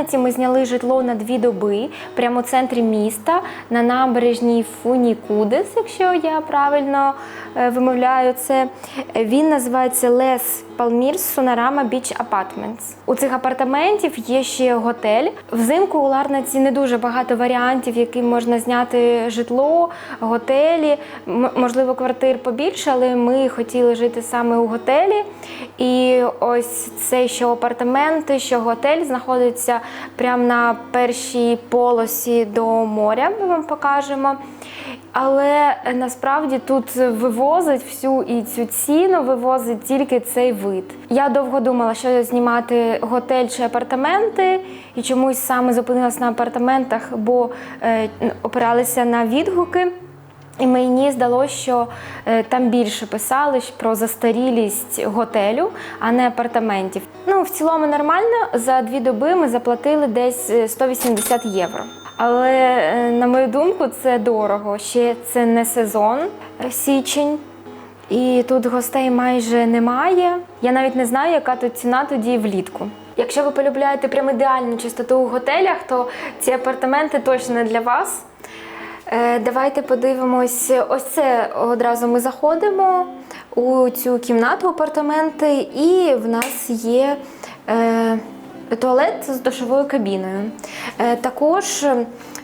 Ларнаці ми зняли житло на дві доби прямо в центрі міста на набережній Фунікудес, якщо я правильно е, вимовляю це. Він називається Лес Палмірс Сонарама Біч Апартментс. У цих апартаментів є ще готель. Взимку у Ларнаці не дуже багато варіантів, яким можна зняти житло, готелі, можливо, квартир побільше, але ми хотіли жити саме у готелі. І ось це, що апартаменти, що готель знаходиться прямо на першій полосі до моря. Ми вам покажемо. Але е, насправді тут вивозить всю і цю ціну, вивозить тільки цей вид. Я довго думала, що знімати готель чи апартаменти, і чомусь саме зупинилась на апартаментах, бо е, опиралися на відгуки. І мені здалося, що е, там більше писали про застарілість готелю, а не апартаментів. Ну, в цілому нормально. За дві доби ми заплатили десь е, 180 євро. Але е, на мою думку, це дорого. Ще це не сезон е, січень. І тут гостей майже немає. Я навіть не знаю, яка тут ціна тоді влітку. Якщо ви полюбляєте прям ідеальну чистоту у готелях, то ці апартаменти точно не для вас. Е, Давайте подивимось. Ось це одразу ми заходимо у цю кімнату апартаменти, і в нас є туалет з душовою кабіною. Е, також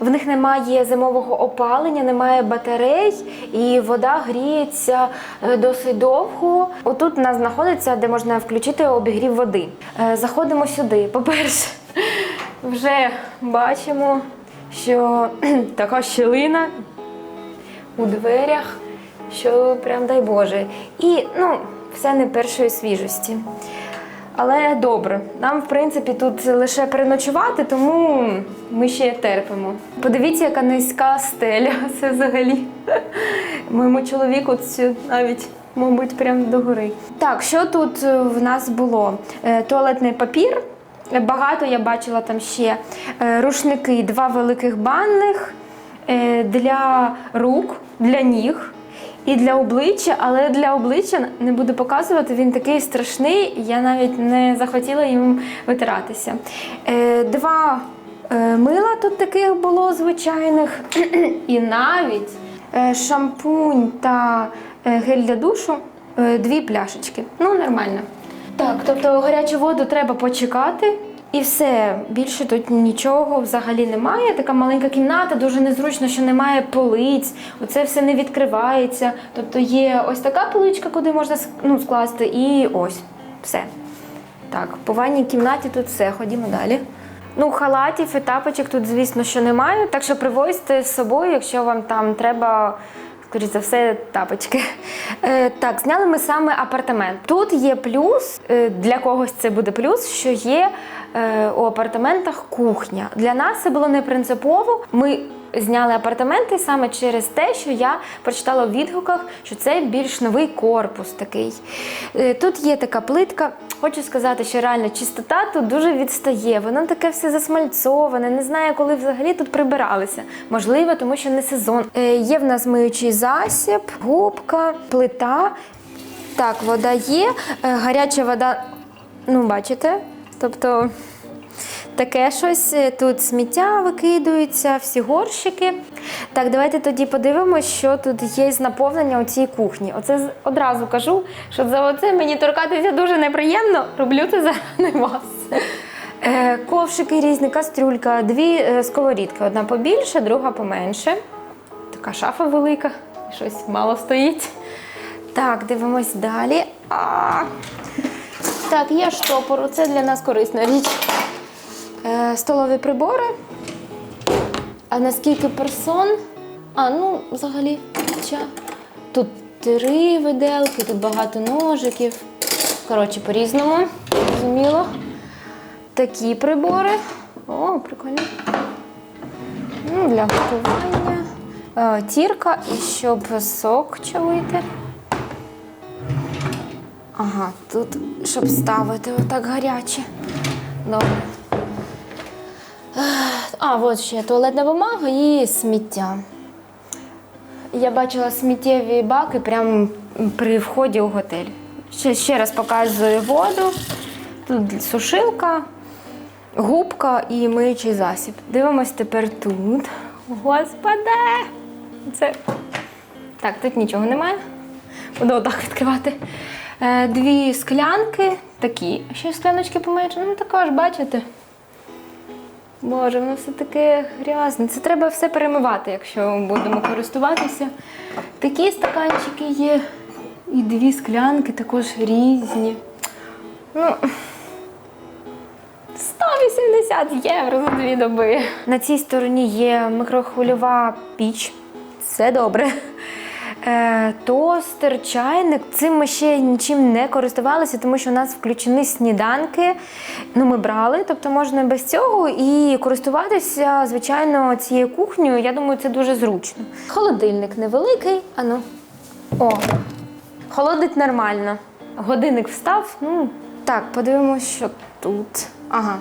в них немає зимового опалення, немає батарей, і вода гріється е, досить довго. Отут у нас знаходиться, де можна включити обігрів води. Е, заходимо сюди. По-перше, вже бачимо що така щілина у дверях, що прям дай Боже. І ну, все не першої свіжості. Але добре, нам, в принципі, тут лише переночувати, тому ми ще терпимо. Подивіться, яка низька стеля. Це взагалі. Моєму чоловіку цю навіть, мабуть, прямо догори. Так, що тут е, в нас було? Е, Туалетний папір. Багато я бачила там ще е, рушники, два великих банних для рук, для ніг і для обличчя, але для обличчя не буду показувати, він такий страшний, я навіть не захотіла їм витиратися. Е, Два е, мила тут таких було звичайних, і навіть е, шампунь та гель для душу, дві пляшечки. Ну, нормально. Так, тобто гарячу воду треба почекати. І все, більше тут нічого взагалі немає. Така маленька кімната, дуже незручно, що немає полиць. Оце все не відкривається. Тобто є ось така поличка, куди можна ну, скласти, і ось все. Так, по ванній кімнаті тут все. Ходімо далі. Ну, халатів і тапочок тут, звісно, що немає. Так що привозьте з собою, якщо вам там треба. Скоріше за все, тапочки. Е, так, зняли ми саме апартамент. Тут є плюс, е, для когось це буде плюс, що є у апартаментах кухня. Для нас це було не принципово. Ми зняли апартаменти саме через те, що я прочитала в відгуках, що це більш новий корпус такий. Е, Тут є така плитка. Хочу сказати, що реально чистота тут дуже відстає. Воно таке все засмальцоване. Не знаю, коли взагалі тут прибиралися. Можливо, тому що не сезон. Е, Є в нас миючий засіб, губка, плита. Так, вода є. Е, Гаряча вода, ну, бачите? Тобто таке щось. Тут сміття викидується, всі горщики. Так, давайте тоді подивимося, що тут є з наповнення у цій кухні. Оце одразу кажу, що за оце мені торкатися дуже неприємно. Роблю це заради вас. Е, ковшики різні, кастрюлька, дві е, сковорідки. Одна побільше, друга поменше. Така шафа велика, щось мало стоїть. Так, дивимось далі. А, так, є штопор, це для нас корисна річ. Е, столові прибори. А наскільки персон? А, ну, взагалі, хоча тут три виделки, тут багато ножиків. Коротше, по-різному, зрозуміло. Такі прибори. О, прикольно. Ну, для готування. Е, Тірка і щоб сок чавити. Ага, тут щоб ставити отак гаряче. Добре. А, от ще туалетна бумага і сміття. Я бачила сміттєві баки прямо при вході у готель. Ще, ще раз показую воду. Тут сушилка, губка і миючий засіб. Дивимось тепер тут. Господи! Це. Так, тут нічого немає. Буду отак відкривати. Е, дві склянки, такі. Ще скляночки поменше. Ну, також, бачите. Боже, воно все таке грязне. Це треба все перемивати, якщо будемо користуватися. Такі стаканчики є. І дві склянки також різні. Ну, 180 євро за дві доби. На цій стороні є микрохвильова піч. Це добре. Е, тостер, чайник. Цим ми ще нічим не користувалися, тому що у нас включені сніданки. Ну, ми брали, тобто можна без цього і користуватися, звичайно, цією кухнею. Я думаю, це дуже зручно. Холодильник невеликий. Ану. О, холодить нормально. Годинник встав. Ну, так, подивимось, що тут. Ага.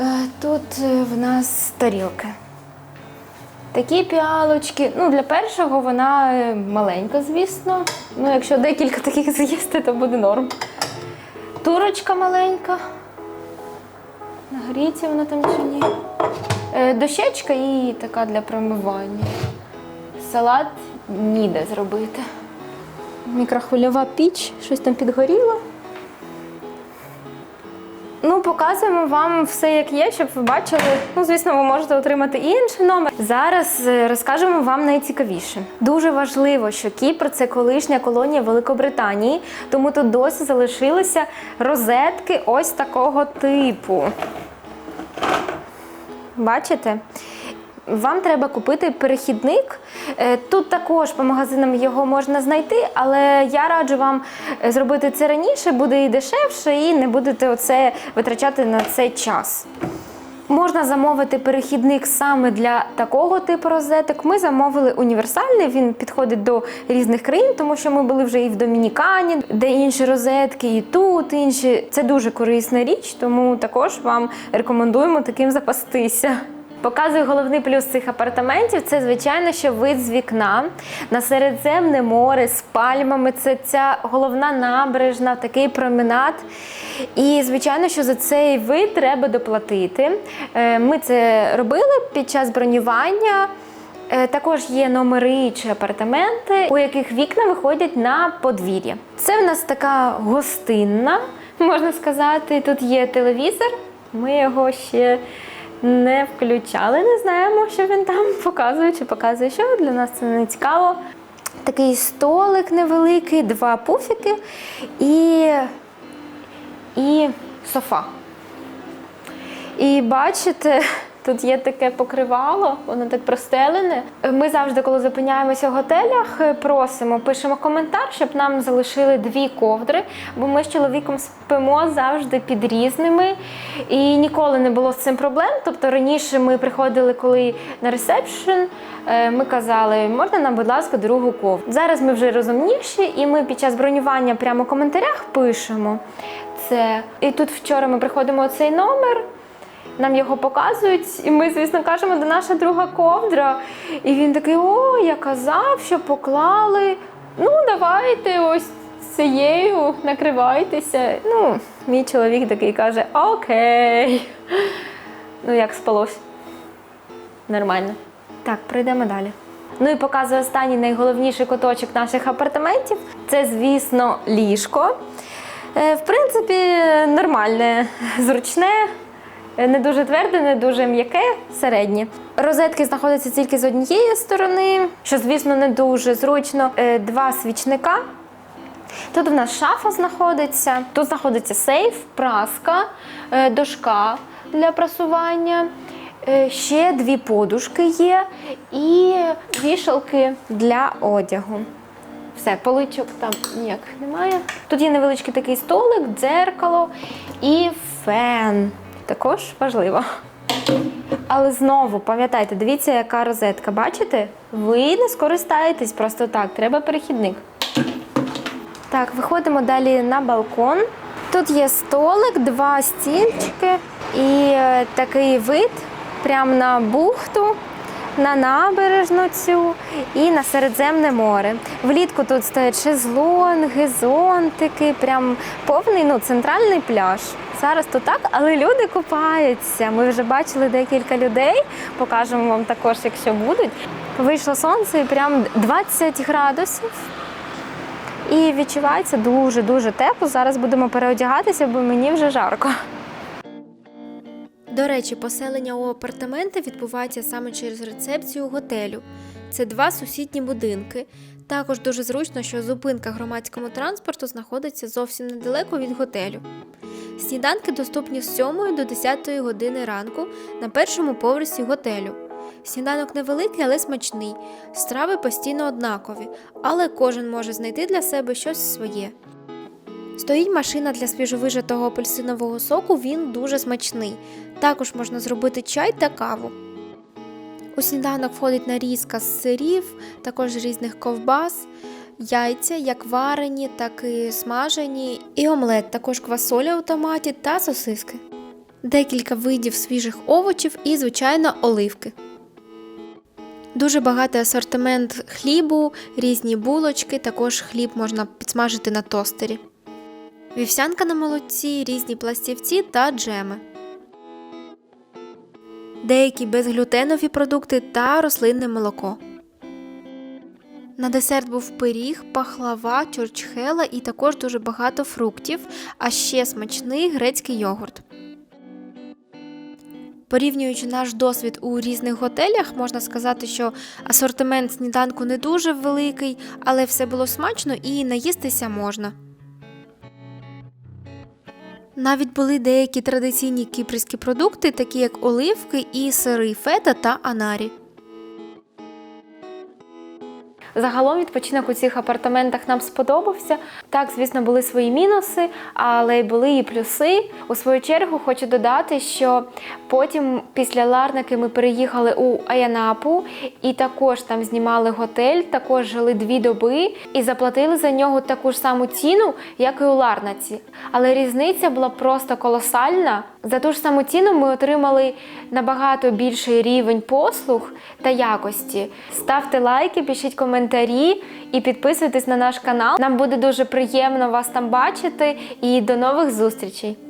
Е, Тут е, в нас тарілки. Такі піалочки. Ну, для першого вона е, маленька, звісно. Ну, якщо декілька таких з'їсти, то буде норм. Турочка маленька. Нагріється вона там чи ні. Е, Дощечка і така для промивання. Салат ніде зробити. Мікрохвильова піч, щось там підгоріло. Ну, показуємо вам все, як є, щоб ви бачили. Ну, звісно, ви можете отримати і інший номер. Зараз е, розкажемо вам найцікавіше. Дуже важливо, що Кіпр це колишня колонія Великобританії, тому тут досі залишилися розетки ось такого типу. Бачите? Вам треба купити перехідник. Е, Тут також по магазинам його можна знайти, але я раджу вам е, зробити це раніше, буде і дешевше, і не будете оце витрачати на це час. Можна замовити перехідник саме для такого типу розеток. Ми замовили універсальний, він підходить до різних країн, тому що ми були вже і в Домінікані, де інші розетки, і тут інші. Це дуже корисна річ, тому також вам рекомендуємо таким запастися. Показую головний плюс цих апартаментів. Це, звичайно, що вид з вікна на Середземне море з пальмами. Це ця головна набережна, такий променад. І, звичайно, що за цей вид треба доплатити. Е, Ми це робили під час бронювання. Е, Також є номери чи апартаменти, у яких вікна виходять на подвір'я. Це в нас така гостинна, можна сказати. Тут є телевізор. Ми його ще не включали, не знаємо, що він там показує чи показує, що для нас це не цікаво. Такий столик невеликий, два пуфіки і, і софа. І бачите, тут є таке покривало, воно так простелене. Ми завжди, коли зупиняємося в готелях, просимо, пишемо коментар, щоб нам залишили дві ковдри, бо ми з чоловіком спимо завжди під різними. І ніколи не було з цим проблем. Тобто раніше ми приходили, коли на ресепшн, е, ми казали, можна нам, будь ласка, другу ковдру. Зараз ми вже розумніші, і ми під час бронювання прямо в коментарях пишемо це. І тут вчора ми приходимо у цей номер. Нам його показують, і ми, звісно, кажемо, де наша друга ковдра. І він такий: о, я казав, що поклали. Ну, давайте ось цією накривайтеся. Ну, мій чоловік такий каже: Окей. Ну, як спалось? Нормально. Так, пройдемо далі. Ну і показую останній найголовніший куточок наших апартаментів. Це, звісно, ліжко. Е, В принципі, нормальне, зручне. Е, Не дуже тверде, не дуже м'яке, середнє. Розетки знаходяться тільки з однієї сторони, що, звісно, не дуже зручно. Е, Два свічника. Тут у нас шафа знаходиться, тут знаходиться сейф, праска, е, дошка для прасування. Ще дві подушки є і вішалки для одягу. Все, поличок там ніяких немає. Тут є невеличкий такий столик, дзеркало і фен. Також важливо. Але знову пам'ятайте, дивіться, яка розетка. Бачите? Ви не скористаєтесь просто так, треба перехідник. Так, виходимо далі на балкон. Тут є столик, два стільчики і е, такий вид прямо на бухту, на набережну цю і на Середземне море. Влітку тут стоять шезлонги, зонтики, прям повний ну, центральний пляж. Зараз то так, але люди купаються. Ми вже бачили декілька людей. Покажемо вам також, якщо будуть. Вийшло сонце і прям 20 градусів. І відчувається дуже-дуже тепло. Зараз будемо переодягатися, бо мені вже жарко. До речі, поселення у апартаменти відбувається саме через рецепцію готелю. Це два сусідні будинки. Також дуже зручно, що зупинка громадському транспорту знаходиться зовсім недалеко від готелю. Сніданки доступні з 7 до 10 години ранку на першому поверсі готелю. Сніданок невеликий, але смачний. Страви постійно однакові, але кожен може знайти для себе щось своє. Стоїть машина для свіжовижатого апельсинового соку, він дуже смачний. Також можна зробити чай та каву. У сніданок входить нарізка з сирів, також різних ковбас, яйця, як варені, так і смажені, і омлет, також квасоля у томаті та сосиски. Декілька видів свіжих овочів і, звичайно, оливки. Дуже багатий асортимент хлібу, різні булочки, також хліб можна підсмажити на тостері. Вівсянка на молоці, різні пластівці та джеми. Деякі безглютенові продукти та рослинне молоко. На десерт був пиріг, пахлава, чурчхела і також дуже багато фруктів, а ще смачний грецький йогурт. Порівнюючи наш досвід у різних готелях, можна сказати, що асортимент сніданку не дуже великий, але все було смачно і наїстися можна. Навіть були деякі традиційні кіпрські продукти, такі як оливки і сири фета та анарі. Загалом відпочинок у цих апартаментах нам сподобався. Так, звісно, були свої мінуси, але й були і плюси. У свою чергу хочу додати, що потім після Ларники ми переїхали у Аянапу і також там знімали готель, також жили дві доби і заплатили за нього таку ж саму ціну, як і у Ларнаці. Але різниця була просто колосальна. За ту ж саму ціну ми отримали набагато більший рівень послуг та якості. Ставте лайки, пишіть коментарі і підписуйтесь на наш канал. Нам буде дуже приємно вас там бачити. І до нових зустрічей!